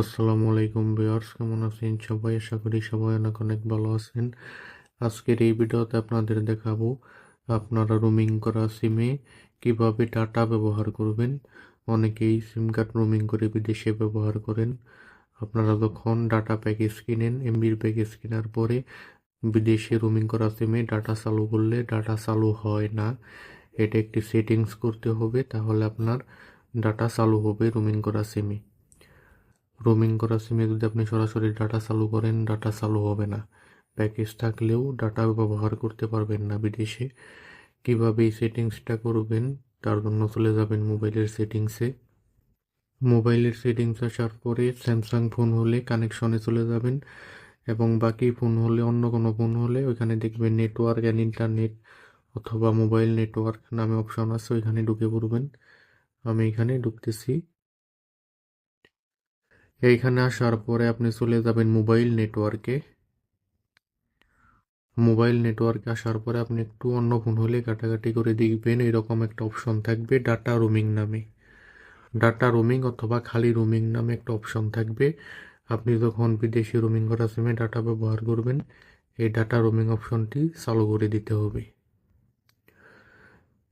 আসসালামু আলাইকুম ভিউয়ার্স, কেমন আছেন সবাই? আশা করি সবাই অনেক অনেক ভালো আছেন। আজকের এই ভিডিওতে আপনাদের দেখাবো আপনারা রুমিং করা সিমে কীভাবে ডাটা ব্যবহার করবেন। অনেকেই সিম কার্ড রুমিং করে বিদেশে ব্যবহার করেন। আপনারা যখন ডাটা প্যাকেজ কিনেন এমবির প্যাকেজ কেনার পরে বিদেশে রুমিং করা সিমে ডাটা চালু করলে ডাটা চালু হয় না। এটা একটি সেটিংস করতে হবে, তাহলে আপনার ডাটা চালু হবে রুমিং করা সিমে রোমিং করা সিমে যদি আপনি সরাসরি ডাটা চালু করেন ডাটা চালু হবে না। প্যাকেজ থাকলেও ডাটা ব্যবহার করতে পারবেন না বিদেশে। কীভাবে এই সেটিংসটা করবেন, তার জন্য চলে যাবেন মোবাইলের সেটিংসে মোবাইলের সেটিংস আসার পরে স্যামসাং ফোন হলে কানেকশনে চলে যাবেন এবং বাকি ফোন হলে, অন্য কোনো ফোন হলে ওইখানে দেখবেন নেটওয়ার্ক অ্যান্ড ইন্টারনেট অথবা মোবাইল নেটওয়ার্ক নামে অপশন আছে, ওইখানে ঢুকে পড়বেন। আমি এখানে ঢুকতেছি। এইখানে আসার পরে আপনি চলে যাবেন মোবাইল নেটওয়ার্কে। মোবাইল নেটওয়ার্কে আসার পরে আপনি একটু অন্য ফোন হলে কাটাকাটি করে দেখবেন এরকম একটা অপশন থাকবে ডাটা রোমিং নামে। ডাটা রোমিং অথবা খালি রোমিং নামে একটা অপশন থাকবে। আপনি যখন বিদেশি রোমিং করা সিমে ডাটা ব্যবহার করবেন, এই ডাটা রোমিং অপশনটি চালু করে দিতে হবে।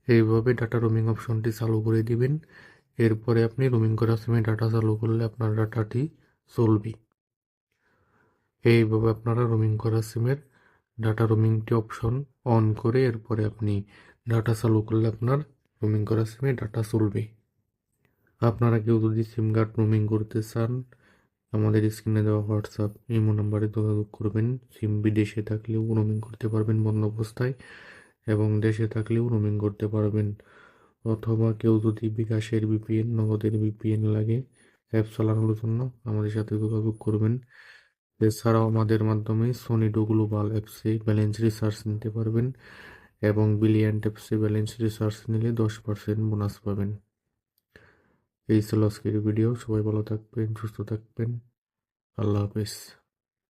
এইভাবে ডাটা রোমিং অপশনটি চালু করে দিবেন। এরপরে আপনি রোমিং করা সিমে ডাটা চালু করলে আপনার ডাটাটি চলবে। এইভাবে আপনারা রোমিং করা সিমের ডাটা রোমিংটি অপশন অন করে এরপরে আপনি ডাটা চালু করলে আপনার রোমিং করা সিমে ডাটা চলবে। আপনারা কেউ যদি সিম কার্ড রোমিং করতে চান, আমাদের স্ক্রিনে দেওয়া হোয়াটসঅ্যাপ ইমো নাম্বারে যোগাযোগ করবেন। সিম বিদেশে থাকলেও রোমিং করতে পারবেন বন্ধ অবস্থায় এবং দেশে থাকলেও রোমিং করতে পারবেন। অথবা কেউ যদি বিকাশের বিপিএন নগদের বিপিএন লাগে অ্যাপ চালানোর জন্য আমাদের সাথে যোগাযোগ করবেন। এছাড়াও আমাদের মাধ্যমে সোনিডো গ্লোবাল অ্যাপসে ব্যালেন্স রিসার্চ নিতে পারবেন এবং বিলিয়ন্ট অ্যাপসে ব্যালেন্স রিসার্চ নিলে দশ পার্সেন্ট বোনাস পাবেন। এই ছিল আজকের ভিডিও সবাই ভালো থাকবেন, সুস্থ থাকবেন। আল্লাহ হাফেজ।